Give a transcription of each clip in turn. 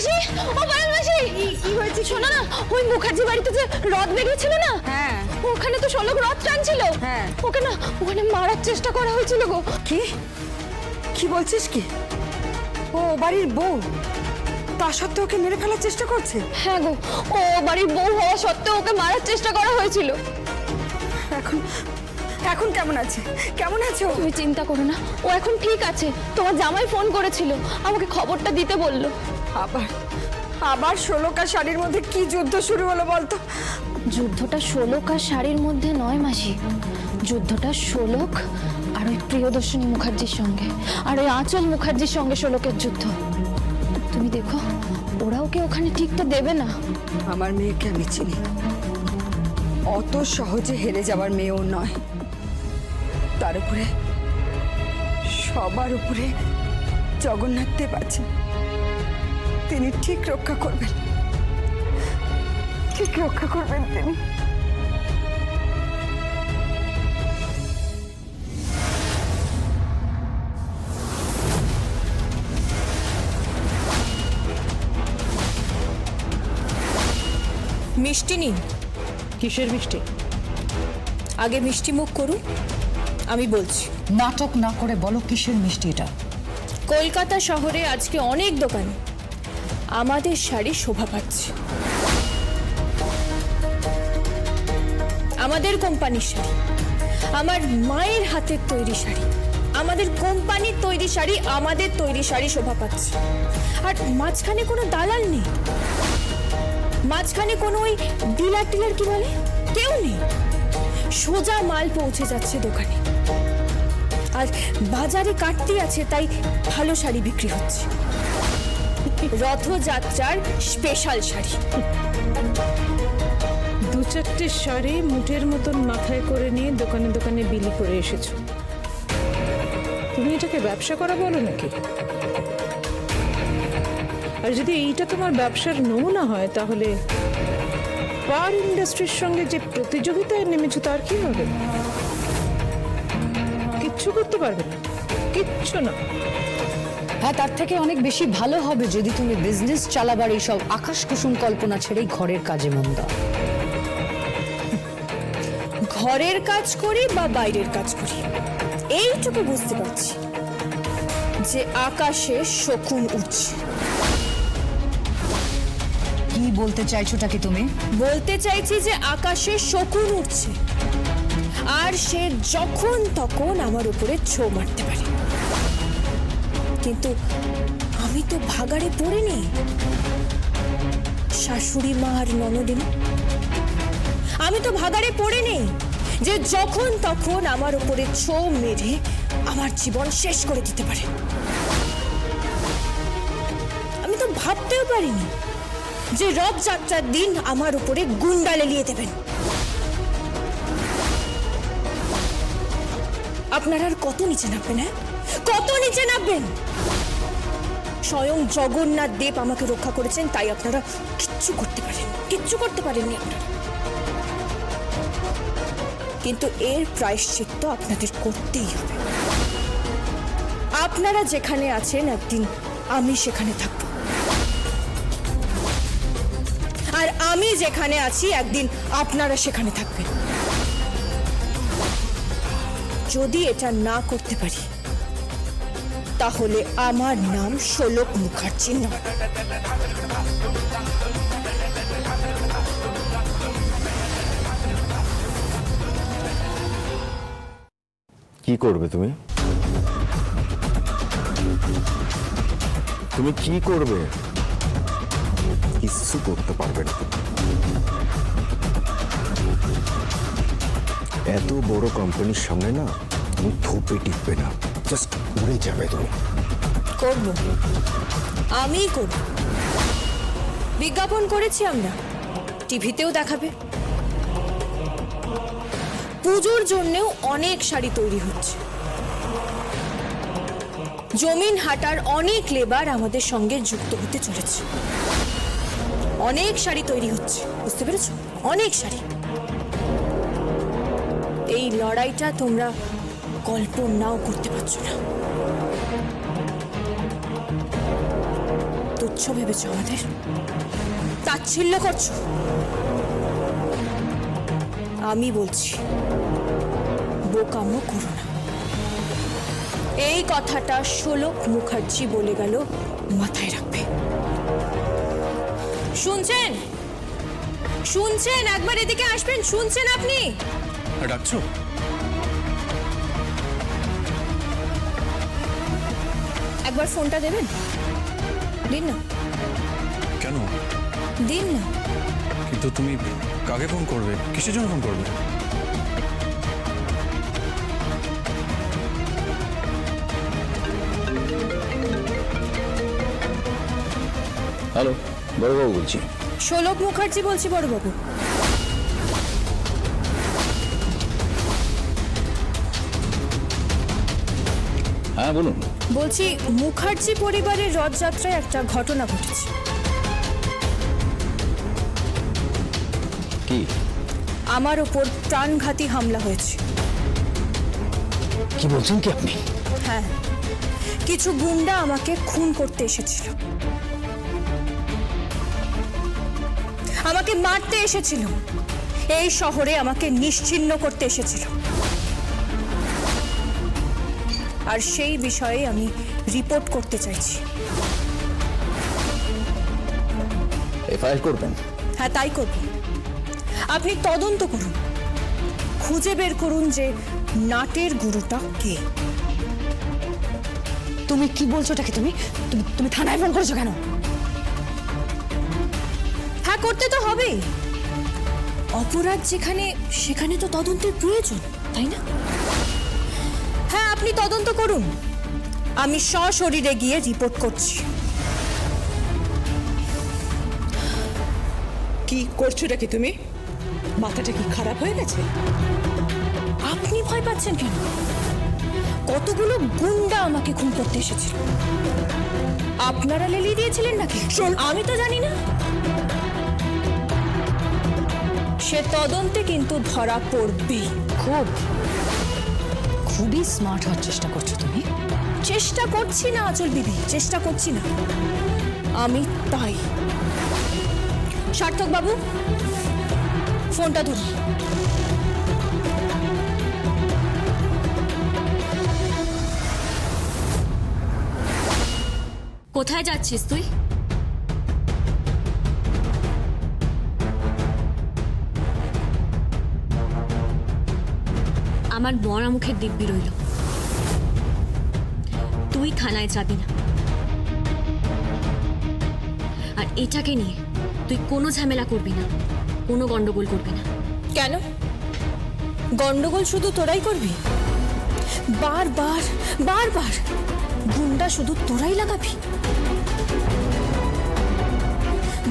মাসি ও পায়েল মাসি। কি হয়েছে? শোনো না ওই মুখার্জি বাড়িতে যে রথ বেরিয়েছিল না হ্যাঁ। ওখানে তো শোলক রথ টানছিল। হ্যাঁ। ওকে না ওখানে মারার চেষ্টা করা হয়েছিল গো। কি? কি বলছিস কি? ও বাড়ির বউ। তা সত্ত্বেও ওকে মেরে ফেলার চেষ্টা করছে? হ্যাঁ গো ও বাড়ির বউ হওয়া সত্ত্বেও ওকে মারার চেষ্টা করা হয়েছিল। এখন এখন কেমন আছে? কেমন আছে? তুমি চিন্তা করো না ও এখন ঠিক আছে। তোমার জামাই ফোন করেছিল আমাকে খবরটা দিতে বলল। আবার আবার ষোলোকা শাড়ির মধ্যে কি যুদ্ধ শুরু হলো বলতো? যুদ্ধটা ষোলক শাড়ির মধ্যে নয় মাসি যুদ্ধটা ষোলক আর ওই প্রিয়দর্শনী মুখার্জির সঙ্গে আর ওই আঁচল মুখার্জির সঙ্গে ষোলকের যুদ্ধ। তুমি দেখো ওরা ওকে ওখানে ঠিকতে দেবে না? আমার মেয়েকে আমি চিনি। অত সহজে হেরে যাওয়ার মেয়েও নয়। তার উপরে সবার উপরে জগন্নাথ দেব আছেন। তিনি ঠিক রক্ষা করবেন। ঠিক রক্ষা করবেন তিনি। মিষ্টি নিন। কিসের মিষ্টি? আগে মিষ্টি মুখ করুন আমি বলছি। নাটক না করে বলো কিসের মিষ্টি এটা? কলকাতা শহরে আজকে অনেক দোকানে। আমাদের শাড়ি শোভা পাচ্ছে। আমাদের কোম্পানির শাড়ি। আমার মায়ের হাতের তৈরি শাড়ি। আমাদের কোম্পানির তৈরি শাড়ি, আমাদের তৈরি শাড়ি শোভা পাচ্ছে। আর মাঝখানে কোনো দালাল নেই। মাঝখানে কোনো ওই ডিলার টিলার কি বলে? কেউ নেই। সোজা মাল পৌঁছে যাচ্ছে দোকানে। আর বাজারে কাটতি আছে, তাই ভালো শাড়ি বিক্রি হচ্ছে। রথযাত্রার স্পেশাল শাড়ি। দু চারটে শাড়ি মুঠের মতন মাথায় করে নিয়ে দোকানে দোকানে বিলি করে এসেছ। তুমি এটাকে ব্যবসা করা বলো নাকি? আর যদি এইটা তোমার ব্যবসার নমুনা হয়, তাহলে পার ইন্ডাস্ট্রির সঙ্গে যে প্রতিযোগিতায় নেমেছো, তার কি হবে? কিচ্ছু করতে পারবে না। কিচ্ছু না। হ্যাঁ তার থেকে অনেক বেশি ভালো হবে যদি তুমি বিজনেস চালাবার এইসব আকাশ কুসুম কল্পনা ছেড়েই ঘরের কাজে মন দাও। ঘরের কাজ করি বা বাইরের কাজ করি? এইটুকু বুঝতে পারছি। যে আকাশে শকুন উঠছে। কি বলতে চাইছোটা কি তুমি? বলতে চাইছি যে আকাশে শকুন উঠছে। আর সে যখন তখন আমার উপরে ছো মারতে পারে। কিন্তু আমি তো ভাগাড়ে পড়িনি। শাশুড়ি মা আর ননদিনী, আমি তো ভাগাড়ে পড়িনি যে যখন তখন আমার উপরে ছো মেরে আমার জীবন শেষ করে দিতে পারে। আমি তো ভাবতেও পারিনি যে রথযাত্রার দিন আমার উপরে গুন্ডা লেলিয়ে দেবেন। আপনারা আর কত নিচে নামবেন হ্যাঁ? কত নিচে নামবেন? স্বয়ং জগন্নাথ দেব আমাকে রক্ষা করেছেন, তাই আপনারা কিচ্ছু করতে পারেন কিচ্ছু করতে পারেননি আপনারা। কিন্তু এর প্রায়শ্চিত্ত আপনাদের করতেই হবে। আপনারা যেখানে আছেন, একদিন আমি সেখানে থাকব। আর আমি যেখানে আছি, একদিন আপনারা সেখানে থাকবেন। যদি এটা না করতে পারি, তাহলে আমার নাম শোলক মুখার্জি নয়। কি করবে তুমি? তুমি কি করবে? কিছু করতে পারবে না। এত বড় কোম্পানির সামনে না তুমি থোপে টিকবে না। জাস্ট উড়ে যাবে তুমি। করব। আমিই করব। বিজ্ঞাপন করেছি আমরা। টিভিতেও দেখাবে। পুজোর জন্যেও অনেক শাড়ি তৈরি হচ্ছে। জমিন হাটার অনেক লেবার আমাদের সঙ্গে যুক্ত হতে চলেছে। অনেক শাড়ি তৈরি হচ্ছে। বুঝতে পেরেছ? অনেক শাড়ি। লড়াইটা তোমরা কল্পনাও করতে পারছ না। তুচ্ছ ভেবেছ আমাদের? তাচ্ছিল্য করছ? আমি বলছি, বোকামো করো না। এই কথাটা শোলক মুখার্জি বলে গেল মাথায় রাখবে। শুনছেন? শুনছেন? একবার এদিকে আসবেন, শুনছেন আপনি? ডাকছো? একবার ফোনটা দেবেন? দিন না। কেন? দিন না। কিন্তু তুমি কাকে ফোন করবে? কিসের জন্য ফোন করবে? হ্যালো বড়বাবু বলছি। শোলক মুখার্জি বলছি বড়বাবু। হ্যাঁ বলুন। বলছি মুখার্জি পরিবারের রথযাত্রায় একটা ঘটনা ঘটেছে। কি? আমার ওপর প্রাণঘাতী হামলা হয়েছে। কি বলছেন কি আপনি? হ্যাঁ কিছু গুন্ডা আমাকে খুন করতে এসেছিল। আমাকে মারতে এসেছিল। এই শহরে আমাকে নিশ্চিহ্ন করতে এসেছিল। আর সেই বিষয়ে আমি রিপোর্ট করতে চাইছি। এফআইআর করবেন? হ্যাঁ তাই করব। আপনি তদন্ত করুন। খুঁজে বের করুন যে নাটের গুরুটা কে। তুমি কি বলছো ওটাকে তুমি? তুমি তুমি থানায় ফোন করেছ কেন? হ্যাঁ করতে তো হবেই। অপরাধ যেখানে সেখানে তো তদন্তের প্রয়োজন তাই না? আপনি তদন্ত করুন। আমি সশরীরে গিয়ে রিপোর্ট করছি। কি করছোটা কি তুমি? মাথাটা কি খারাপ হয়ে গেছে? আপনি ভয় পাচ্ছেন কেন? কতগুলো গুন্ডা আমাকে খুন করতে এসেছিল। আপনারা লেলিয়ে দিয়েছিলেন নাকি? শোন। আমি তো জানি না। সে তদন্তে কিন্তু ধরা পড়বেই। খুব। খুবই স্মার্ট হওয়ার চেষ্টা করছ তুমি। চেষ্টা করছি না আচল দিদি চেষ্টা করছি না। আমি তাই। সার্থক বাবু, ফোনটা ধরুন। কোথায় যাচ্ছিস তুই? আমার মরা মুখের দিব্যি রইল। তুই থানায় যাবি না। আর এটাকে নিয়ে তুই কোনো ঝামেলা করবি না, কোনো গন্ডগোল করবি না। কেন? গন্ডগোল শুধু তোরাই করবি? বারবার বারবার গুন্ডা শুধু তোরাই লাগাবি?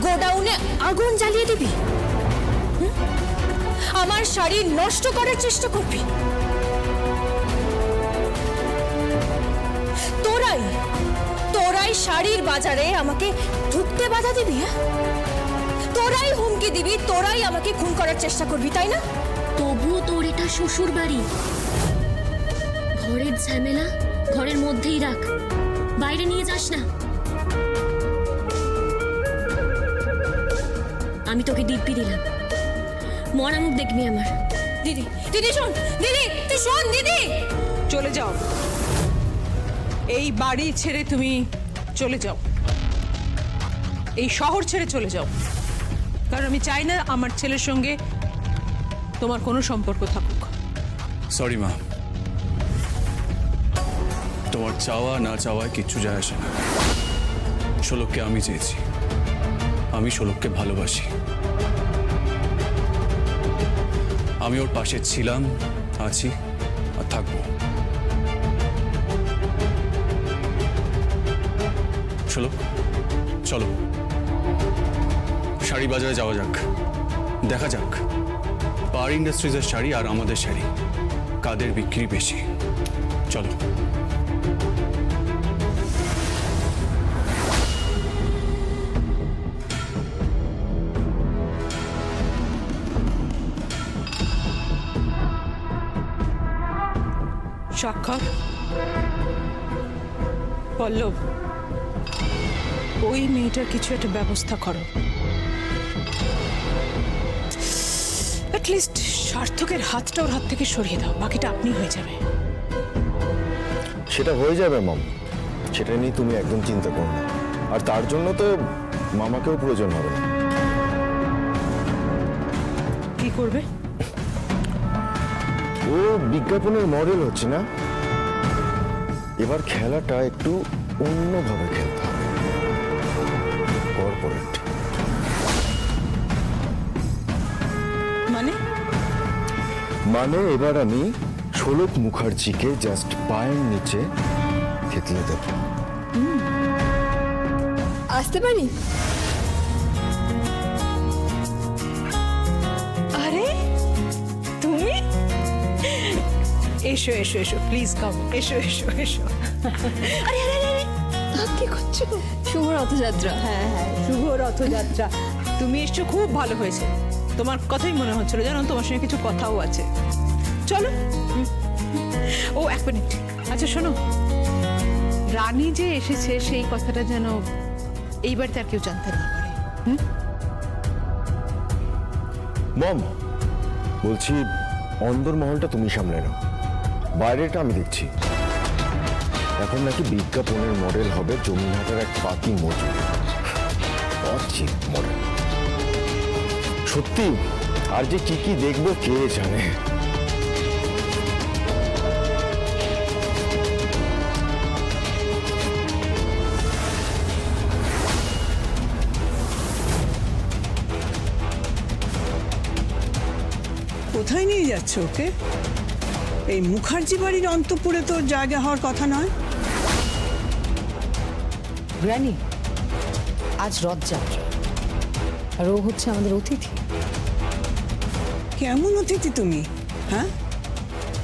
গোডাউনে আগুন জ্বালিয়ে দিবি? আমার শাড়ি নষ্ট করার চেষ্টা করবি? তোরাই শাড়ির বাজারে আমাকে ঢুকতে বাধা দিবি হ্যাঁ? তোরাই হুমকি দিবি তোরাই আমাকে খুন করার চেষ্টা করবি তাই না? তবুও তোর এটা শ্বশুর বাড়ি ঘরের ঝামেলা ঘরের মধ্যেই রাখ। বাইরে নিয়ে যাস না। আমি তোকে দিব্যি দিলাম। মরা মুখ দেখবি আমার। দিদি দিদি শোন দিদি তুই শোন দিদি! চলে যাও। এই বাড়ি ছেড়ে তুমি চলে যাও। এই শহর ছেড়ে চলে যাও। কারণ আমি চাই না আমার ছেলের সঙ্গে তোমার কোনো সম্পর্ক থাকুক। সরি মা। তোমার চাওয়া না চাওয়ায় কিচ্ছু যায় আসে না। শোলককে আমি চেয়েছি। আমি শোলককে ভালোবাসি। আমি ওর পাশে ছিলাম, আছি আর থাকব। শোলক চলো। শাড়ি বাজারে যাওয়া যাক। দেখা যাক। পার ইন্ডাস্ট্রিজের শাড়ি আর আমাদের শাড়ি। কাদের বিক্রি বেশি? চলো। সাক্ষর পল্লব। ওই মেয়েটার কিছু একটা ব্যবস্থা করো। লিস্ট সার্থকের হাতটা ওর হাত থেকে সরিয়ে দাও বাকিটা আপনি হয়ে যাবে। সেটা হয়ে যাবে মাম। সেটা নিয়ে তুমি একদম চিন্তা করো না। আর তার জন্য তো মামাকেও প্রয়োজন হবে না। কি করবে? ও বিজ্ঞাপনের মডেল হচ্ছে না? এবার খেলাটা একটু অন্যভাবে খেলতে মানে এবার আমি ষোলক মুখার্জিকে জাস্ট পায়ের নিচে থেতলে দেব। আসতে পারি? আরে তুমি? এসো এসো এসো প্লিজ কাম এসো এসো এসো। আরে আরে আরে, আরে কি করছ? শুভ রথযাত্রা। হ্যাঁ হ্যাঁ শুভ রথযাত্রা। তুমি এসছো খুব ভালো হয়েছে। তোমার কথাই মনে হচ্ছিল, জানো? তোমার সঙ্গে কিছু কথাও আছে। চলো। ও, এক মিনিট। আচ্ছা শোনো। রানী যে এসেছে, সেই কথাটা যেন এই বাড়িতে আর কেউ জানতে না পারে। মম, বলছি অন্দর মহলটা তুমি সামলে নাও। বাইরেটা আমি দেখছি। এখন নাকি বিজ্ঞাপনের মডেল হবে জমিহাটার এক পাতি মজুর। অচিত মডেল সত্যি? আর যে কি কি দেখব কে জানে? কোথায় নিয়ে যাচ্ছ ওকে? এই মুখার্জি বাড়ির অন্তপুরে তোর জায়গা হওয়ার কথা নয়? গ্র্যানি আজ রথযাত্রা। আর ও হচ্ছে আমাদের অতিথি। কেমন অতিথি তুমি? হ্যাঁ?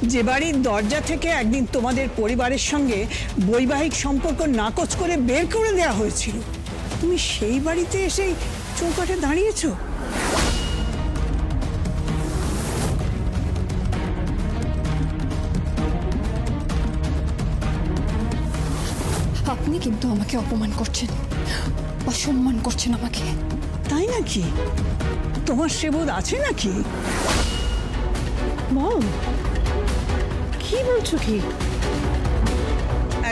যে বাড়ির দরজা থেকে একদিন তোমাদের পরিবারের সঙ্গে বৈবাহিক সম্পর্ক নাকচ করে বের করে দেওয়া হয়েছিল। তুমি সেই বাড়িতে এসেই চৌকাটে দাঁড়িয়েছো? আপনি কিন্তু আমাকে অপমান করছেন অসম্মান করছেন আমাকে। তাই নাকি? তোমার সে বোধ আছে নাকি? মম কি বলছো কি?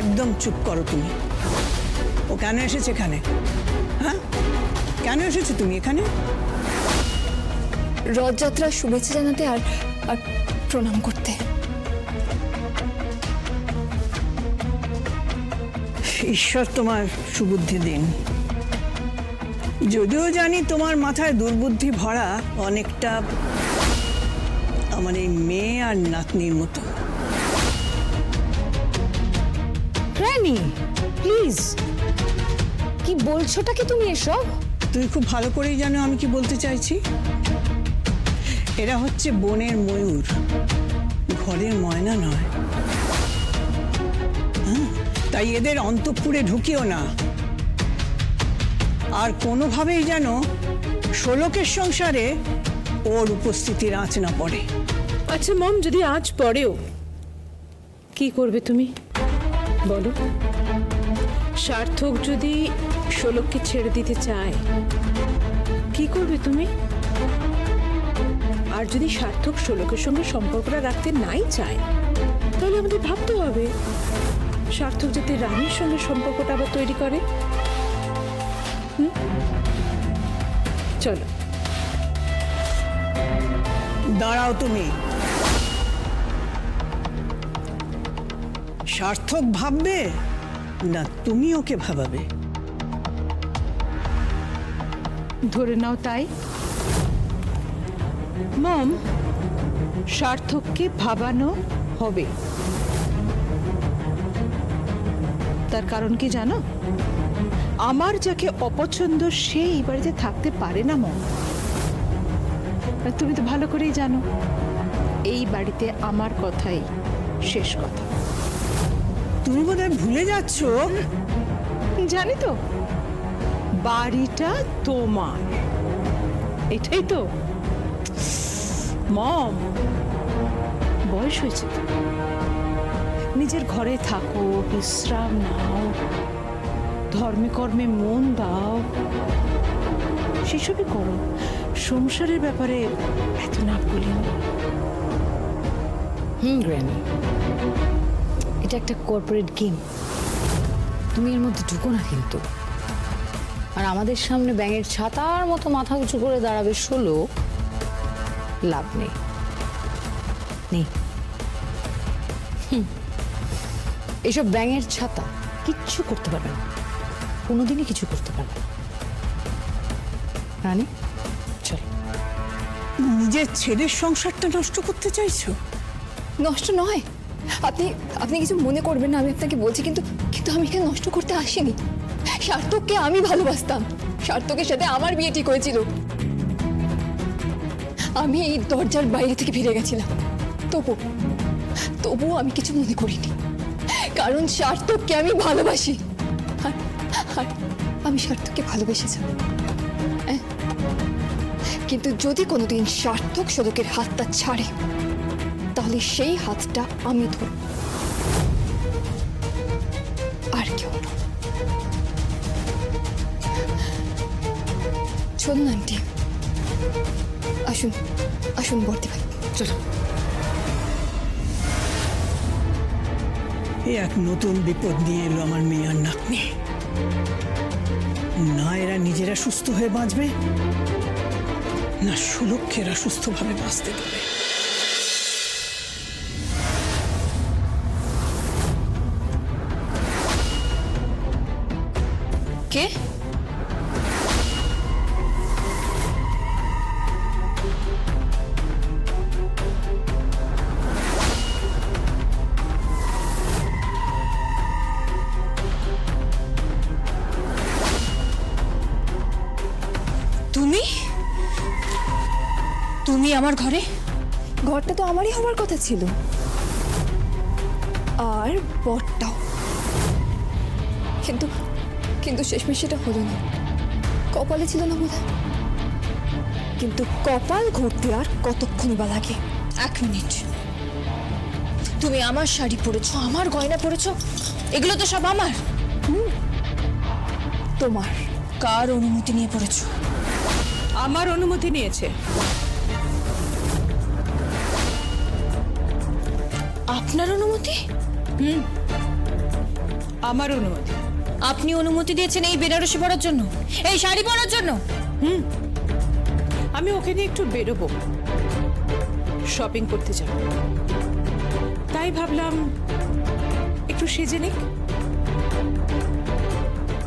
একদম চুপ করো তুমি। ও কেন এসেছে এখানে? হ্যাঁ? কেন এসেছ তুমি এখানে? রথযাত্রার শুভেচ্ছা জানাতে আর আর প্রণাম করতে। ঈশ্বর তোমার সুবুদ্ধি দিন। যদিও জানি তোমার মাথায় দুর্বুদ্ধি ভরা অনেকটা আমার এই মেয়ে আর নাতনির মতো। গ্র্যানি প্লিজ কি বলছোটা কি তুমি এসব? তুই খুব ভালো করেই জানো আমি কি বলতে চাইছি। এরা হচ্ছে বনের ময়ূর। ঘরের ময়না নয়। হ্যাঁ, তাই এদের অন্তঃপুরে ঢুকিও না। আর কোনোভাবেই যেন ষোলকের সংসারে ওর উপস্থিতির আঁচ না পড়ে। আচ্ছা মম, যদি আজ পড়েও কি করবে তুমি? বলো। সার্থক যদি ষোলককে ছেড়ে দিতে চায়, কি করবে তুমি? আর যদি সার্থক ষোলকের সঙ্গে সম্পর্কটা রাখতে নাই চায়, তাহলে আমাদের ভাবতে হবে, সার্থক যাতে রানীর সঙ্গে সম্পর্কটা আবার তৈরি করে? চলো। দাঁড়াও তুমি। সার্থক ভাববে না তুমি ওকে ভাবাবে? ধরে নাও তাই। মম, সার্থককে ভাবানো হবে। তার কারণ কি জানো? আমার যাকে অপছন্দ সে এই বাড়িতে থাকতে পারে না মম। তুমি তো ভালো করেই জানো এই বাড়িতে আমার কথাই শেষ কথা। তুমি বোধহয় ভুলে যাচ্ছ? জানি তো বাড়িটা তোমার। এটাই তো। মম বয়স হয়েছে তো। নিজের ঘরে থাকো বিশ্রাম নাও। ধর্মে কর্মে মন দাও। সেসবই করো। সংসারের ব্যাপারে এত না। Hmm, granny. এটা একটা কর্পোরেট গেম তুমি এর মধ্যে ঢুকো না কিন্তু। আর আমাদের সামনে ব্যাঙের ছাতার মতো মাথা উঁচু করে দাঁড়াবে ষোলো, লাভ নেই। নেই। এসব ব্যাঙের ছাতা কিচ্ছু করতে পারবে না। কোনোদিনই কিছু করতে পারবে না। রানী চলো। নিজের ছেলের সংসারটা নষ্ট করতে চাইছো? নষ্ট নয়। আপনি আপনি কিছু মনে করবেন না আমি আপনাকে বলছি কিন্তু কিন্তু আমি এখানে নষ্ট করতে আসিনি। সার্থককে আমি ভালোবাসতাম। সার্থকের সাথে আমার বিয়ে ঠিক হয়েছিল আমি এই দরজার বাইরে থেকে ফিরে গেছিলাম। তবু তবুও আমি কিছু মনে করিনি। কারণ সার্থককে আমি ভালোবাসি। আর আমি সার্থককে ভালোবেসেছিলাম। কিন্তু যদি কোনোদিন সার্থক সদকের হাতটা ছাড়ে, তাহলে সেই হাতটা আমি ধরব। আর কেউ চলুন, আন্টি। আসুন আসুন, বর্দি ভাই। চলো এক নতুন বিপদ নিয়ে এলো আমার মেয়ে আর নাতনি। না এরা নিজেরা সুস্থ হয়ে বাঁচবে? না সুলক্ষেরা সুস্থভাবে বাঁচতে দেবে তুমি আমার ঘরে? ঘরটা তো আমারই হওয়ার কথা ছিল। আর বরটাও। কিন্তু কিন্তু শেষমেশ সেটা হলো না। কপালে ছিল না বোধ কিন্তু কপাল ঘুরতে আর কতক্ষণ বা লাগে? এক মিনিট। তুমি আমার শাড়ি পরেছো আমার গয়না পরেছো এগুলো তো সব আমার। তোমার। কার অনুমতি নিয়ে পড়েছো আমার অনুমতি নিয়েছে। আপনার অনুমতি? হুম। আমার অনুমতি। আপনি অনুমতি দিয়েছেন এই বেনারসি পরার জন্য? এই শাড়ি পরার জন্য? হুম। আমি ওকে নিয়ে একটু বেরোবো। শপিং করতে যাব। তাই ভাবলাম একটু সেজে নিক।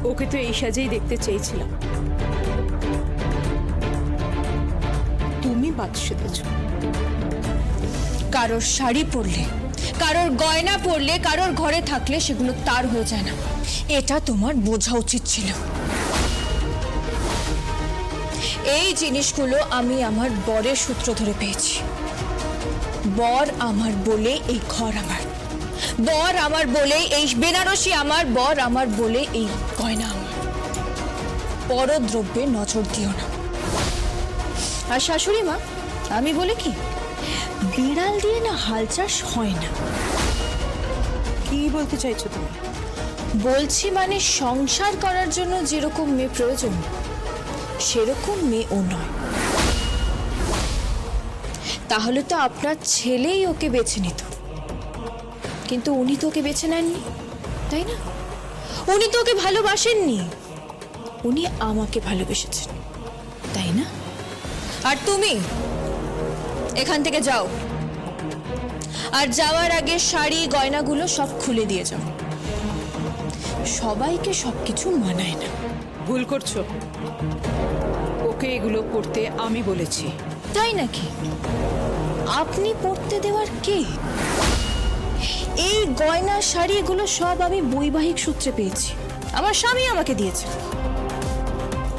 ওকে তো এই সাজেই দেখতে চেয়েছিলাম। তুমি বাদ সেজেছ। কারোর শাড়ি পরলে কারোর গয়না পরলে, কারোর ঘরে থাকলে সেগুলো তার হয়ে যায় না। এটা তোমার বোঝা উচিত ছিল। এই জিনিসগুলো আমি আমার বরের সূত্র ধরে পেয়েছি। বর আমার বলে এই ঘর আমার। বর আমার বলে এই বেনারসি আমার। বর আমার বলে এই গয়না আমার। পরদ্রব্যে নজর দিও না। আর শাশুড়ি মা, আমি বলে কি? বিড়াল দিয়ে না হাল চাষ হয় না। কি বলতে চাইছো তুমি? বলছি মানে সংসার করার জন্য যেরকম মেয়ে প্রয়োজন সেরকম মেয়ে ও নয়। তাহলে তো আপনার ছেলেই ওকে বেছে নিত। কিন্তু উনি তো ওকে বেছে নেননি তাই না? উনি তো ওকে ভালোবাসেননি উনি আমাকে ভালোবেসেছেন তাই না? আর তুমি? এখান থেকে যাও। আর যাওয়ার আগে শাড়ি গয়নাগুলো সব খুলে দিয়ে যাও। সবাইকে সবকিছু মানায় না। ভুল করছ। ওকে এগুলো করতে আমি বলেছি। তাই নাকি? আপনি পড়তে দেওয়ার কে? এই গয়না শাড়ি এগুলো সব আমি বৈবাহিক সূত্রে পেয়েছি। আমার স্বামী আমাকে দিয়েছে।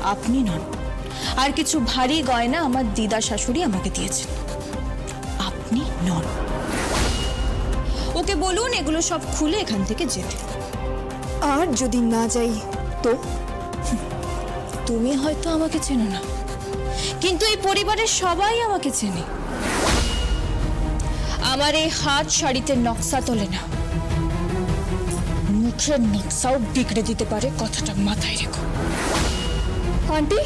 আপনি নন। আর কিছু ভারী গয়না আমার দিদা শাশুড়ি আমাকে দিয়েছেন। নন। ওকে বলুন এগুলো সব খুলে এখান থেকে যেতে আর যদি না যাই তো? তুমি হয়তো আমাকে চেনো না। কিন্তু এই পরিবারের সবাই আমাকে চেনে। আমার এই হাত শাড়িতে নকশা তোলে না। মুখ মুখের নকশাও বিগড়ে দিতে পারে কথাটা মাথায় রেখো। আন্টি?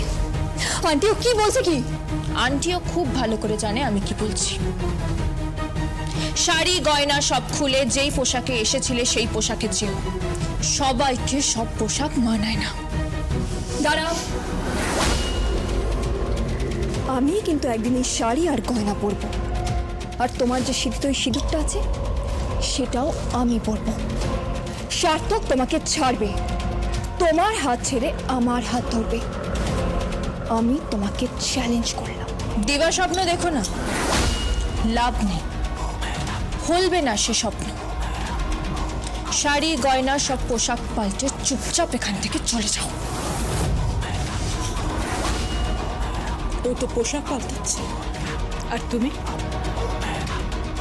আন্টি ও কি বলছে কি? আন্টিও খুব ভালো করে জানে আমি কি বলছি। শাড়ি, গয়না সব খুলে যেই পোশাকে এসেছিলে সেই পোশাকে যেও সবাইকে সব পোশাক মানায় না। দাঁড়াও। আমি কিন্তু একদিন এই শাড়ি আর গয়না পরবো। আর তোমার যে সিদ্ধ সিঁদুরটা আছে, সেটাও আমি পরবো। সার্থক তোমাকে ছাড়বে। তোমার হাত ছেড়ে আমার হাত ধরবে। আমি তোমাকে চ্যালেঞ্জ করলাম। দিবা স্বপ্ন দেখো না? লাভ নেই। ফলবে না সে স্বপ্ন। শাড়ি, গয়না সব পোশাক পাল্টে চুপচাপ এখান থেকে চলে যাও। ও তো পোশাক পাল্টাচ্ছে। আর তুমি?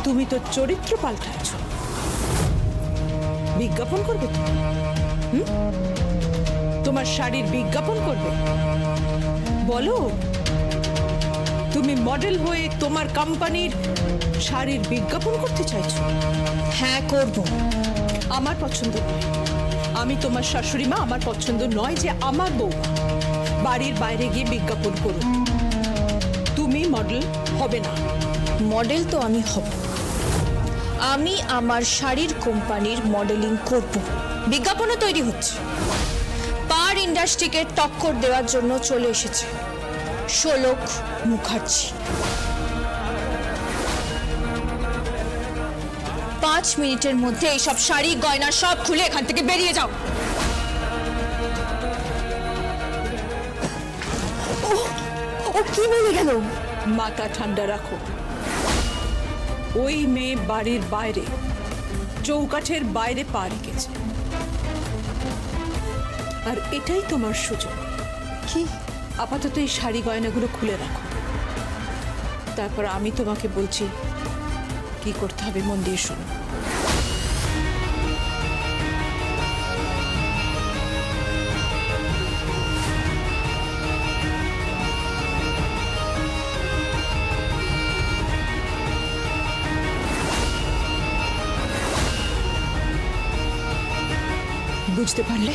তুমি তো চরিত্র পাল্টাচ্ছ। বিজ্ঞাপন করবে তো? তোমার শাড়ির বিজ্ঞাপন করবে। বলো। তুমি মডেল হয়ে তোমার কোম্পানির শাড়ির বিজ্ঞাপন করতে চাইছো? হ্যাঁ করব। আমার পছন্দ নয়। আমি তোমার শাশুড়ি মা, আমার পছন্দ নয় যে আমার বউ বাড়ির বাইরে গিয়ে বিজ্ঞাপন করুক। তুমি মডেল হবে না। মডেল তো আমি হব। আমি আমার শাড়ির কোম্পানির মডেলিং করব। বিজ্ঞাপনও তৈরি হচ্ছে। পার ইন্ডাস্ট্রিকে টক্কর দেওয়ার জন্য চলে এসেছে। শোলক মুখার্জি। পাঁচ মিনিটের মধ্যে এইসব শাড়ি গয়না সব খুলে এখান থেকে বেরিয়ে যাও। ও কি বলে গেল? মাথা ঠান্ডা রাখো। ওই মেয়ে বাড়ির বাইরে চৌকাঠের বাইরে পা রেখেছে। আর এটাই তোমার সুযোগ। কি? আপাতত এই শাড়ি গয়নাগুলো খুলে রাখো। তারপর আমি তোমাকে বলছি, কি করতে হবে মন দিয়ে শোনো। বুঝতে পারলে?